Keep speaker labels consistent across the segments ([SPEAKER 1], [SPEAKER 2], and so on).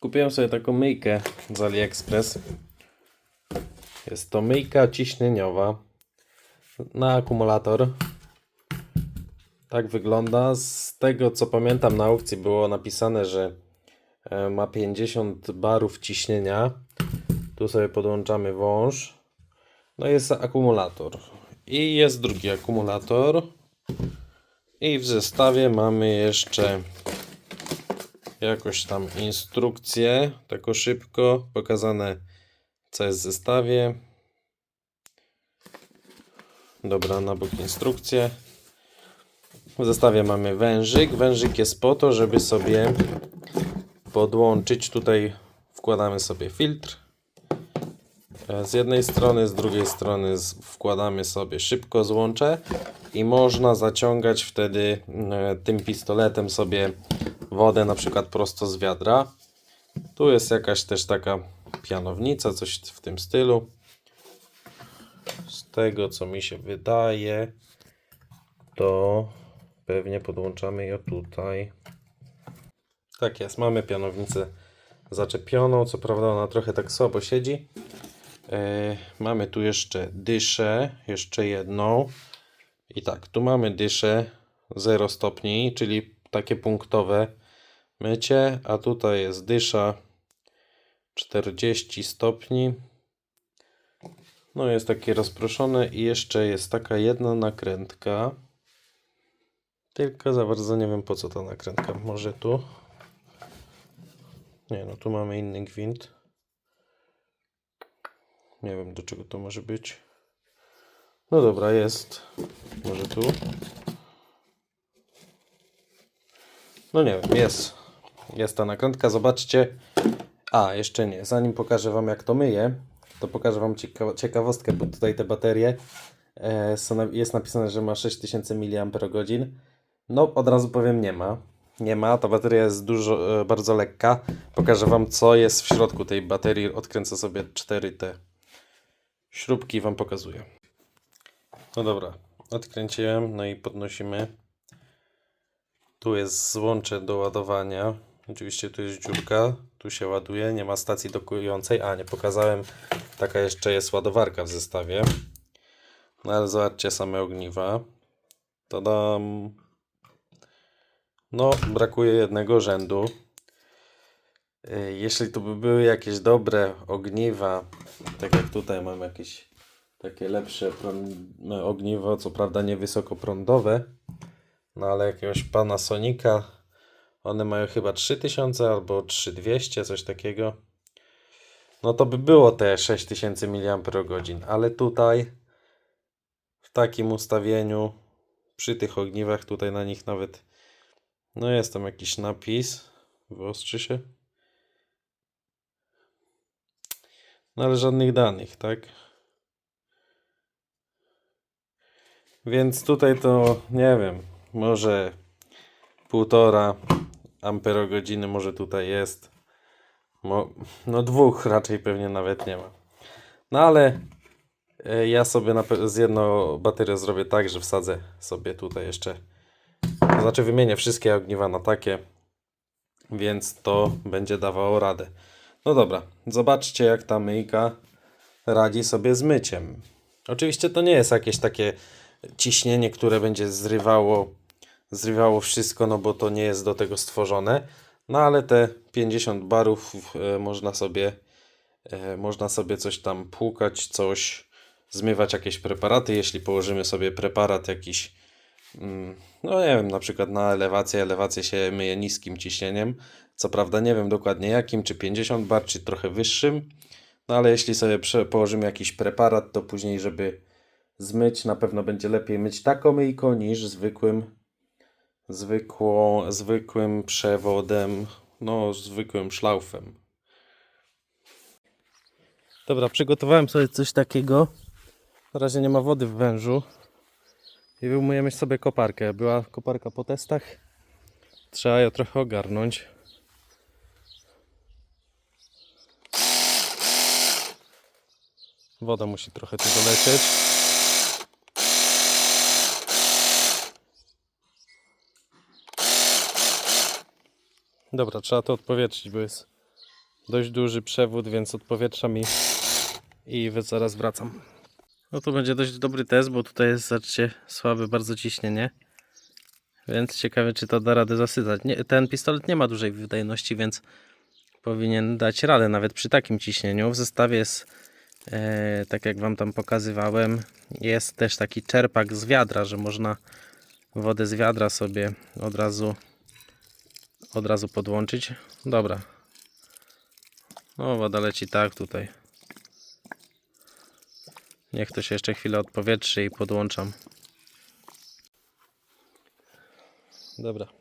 [SPEAKER 1] Kupiłem sobie taką myjkę z AliExpress. Jest to myjka ciśnieniowa na akumulator. Tak wygląda. Z tego co pamiętam na aukcji było napisane, że e, ma 50 barów ciśnienia. Tu sobie podłączamy wąż. No jest akumulator. I jest drugi akumulator. I w zestawie mamy jeszcze jakoś tam instrukcję, tako szybko pokazane co jest w zestawie. Dobra, na bok instrukcję. W zestawie mamy wężyk. Wężyk jest po to, żeby sobie podłączyć. Tutaj wkładamy sobie filtr. Z jednej strony, z drugiej strony wkładamy sobie szybko złącze i można zaciągać wtedy e, tym pistoletem sobie wodę na przykład prosto z wiadra. Tu jest jakaś też taka pianownica, coś w tym stylu. Z tego co mi się wydaje, to pewnie podłączamy ją tutaj. Tak jest, mamy pianownicę zaczepioną. Co prawda ona trochę tak słabo siedzi. E, mamy tu jeszcze dyszę, jeszcze jedną. I tak, tu mamy dyszę 0 stopni, czyli takie punktowe mycie, a tutaj jest dysza 40 stopni. No jest takie rozproszone i jeszcze jest taka jedna nakrętka. Tylko za bardzo nie wiem po co ta nakrętka. Może tu? Nie, no tu mamy inny gwint. Nie wiem do czego to może być. No dobra, jest. Może tu? No nie wiem, jest. Jest ta nakrętka, zobaczcie. A, jeszcze nie. Zanim pokażę Wam jak to myję, to pokażę Wam cieka ciekawostkę, bo tutaj te baterie e, są, jest napisane, że ma 6000 mAh. No, od razu powiem nie ma. Nie ma, ta bateria jest dużo, e, bardzo lekka. Pokażę Wam co jest w środku tej baterii. Odkręcę sobie 4 te śrubki i Wam pokazuję. No dobra, odkręciłem, no i podnosimy. Tu jest złącze do ładowania. Oczywiście tu jest dziurka, tu się ładuje, nie ma stacji dokującej. A, nie pokazałem, taka jeszcze jest ładowarka w zestawie. No ale zobaczcie same ogniwa. Tadam. No, brakuje jednego rzędu. Y, Jeśli to by były jakieś dobre ogniwa, tak jak tutaj mam jakieś takie lepsze no, ogniwo, co prawda nie wysokoprądowe, no ale jakiegoś Panasonica, one mają chyba 3000 albo 3200, coś takiego. No to by było te 6000 mAh, ale tutaj w takim ustawieniu przy tych ogniwach tutaj na nich nawet no jest tam jakiś napis, wyostrzy się. No ale żadnych danych, tak? Więc tutaj to nie wiem, może półtora amperogodziny może tutaj jest. Mo, no dwóch raczej pewnie nawet nie ma. No ale e, ja sobie na, z jedną baterią zrobię tak, że wsadzę sobie tutaj jeszcze. To znaczy wymienię wszystkie ogniwa na takie, więc to będzie dawało radę. No dobra, zobaczcie jak ta myjka radzi sobie z myciem. Oczywiście to nie jest jakieś takie ciśnienie, które będzie zrywało, zrywało wszystko, no bo to nie jest do tego stworzone. No ale te 50 barów e, można sobie e, można sobie coś tam płukać, coś zmywać jakieś preparaty, jeśli położymy sobie preparat jakiś mm, no nie wiem, na przykład na elewację, elewację się myje niskim ciśnieniem. Co prawda nie wiem dokładnie jakim, czy 50 bar, czy trochę wyższym. No ale jeśli sobie położymy jakiś preparat, to później, żeby zmyć, na pewno będzie lepiej myć taką myjką niż zwykłym, zwykłą, zwykłym przewodem, no zwykłym szlaufem. Dobra, przygotowałem sobie coś takiego. Na razie nie ma wody w wężu. I wyjmujemy sobie koparkę. Była koparka po testach. Trzeba ją trochę ogarnąć. Woda musi trochę tu dolecieć. Dobra, trzeba to odpowietrzyć, bo jest dość duży przewód, więc odpowietrza mi i wy- zaraz wracam. No to będzie dość dobry test, bo tutaj jest, zobaczcie, słabe bardzo ciśnienie. Więc ciekawe, czy to da radę zasyzać. Nie, ten pistolet nie ma dużej wydajności, więc powinien dać radę nawet przy takim ciśnieniu. W zestawie jest, e, tak jak Wam tam pokazywałem, jest też taki czerpak z wiadra, że można wodę z wiadra sobie od razu od razu podłączyć. Dobra. No, woda leci tak tutaj. Niech to się jeszcze chwilę odpowietrzy i podłączam. Dobra.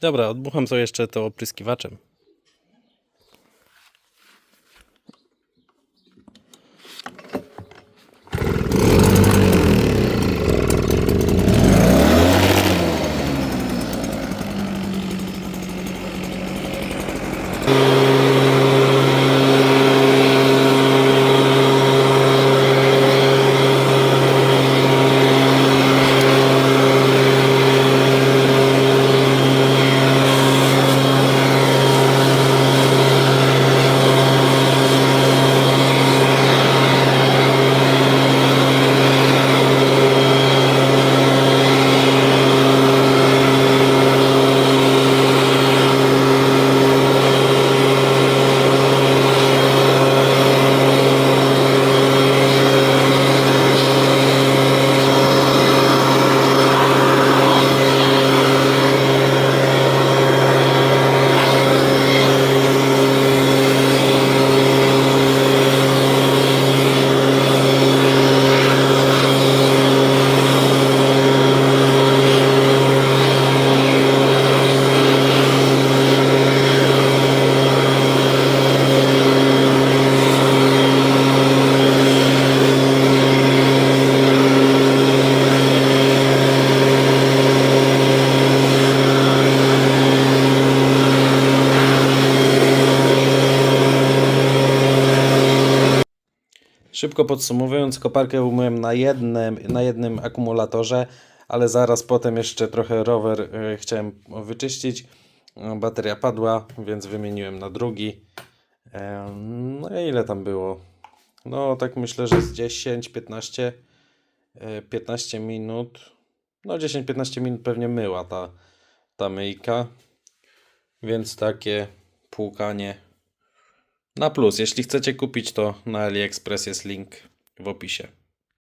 [SPEAKER 1] Dobra, odbucham sobie jeszcze to opryskiwaczem. Szybko podsumowując, koparkę umyłem na jednym, na jednym akumulatorze, ale zaraz potem jeszcze trochę rower e, chciałem wyczyścić. E, Bateria padła, więc wymieniłem na drugi. No ile tam było? No tak myślę, że z 10, 15, e, 15 minut. No 10-15 minut pewnie myła ta, ta myjka. Więc takie płukanie na plus. Jeśli chcecie kupić, to na AliExpress jest link w opisie.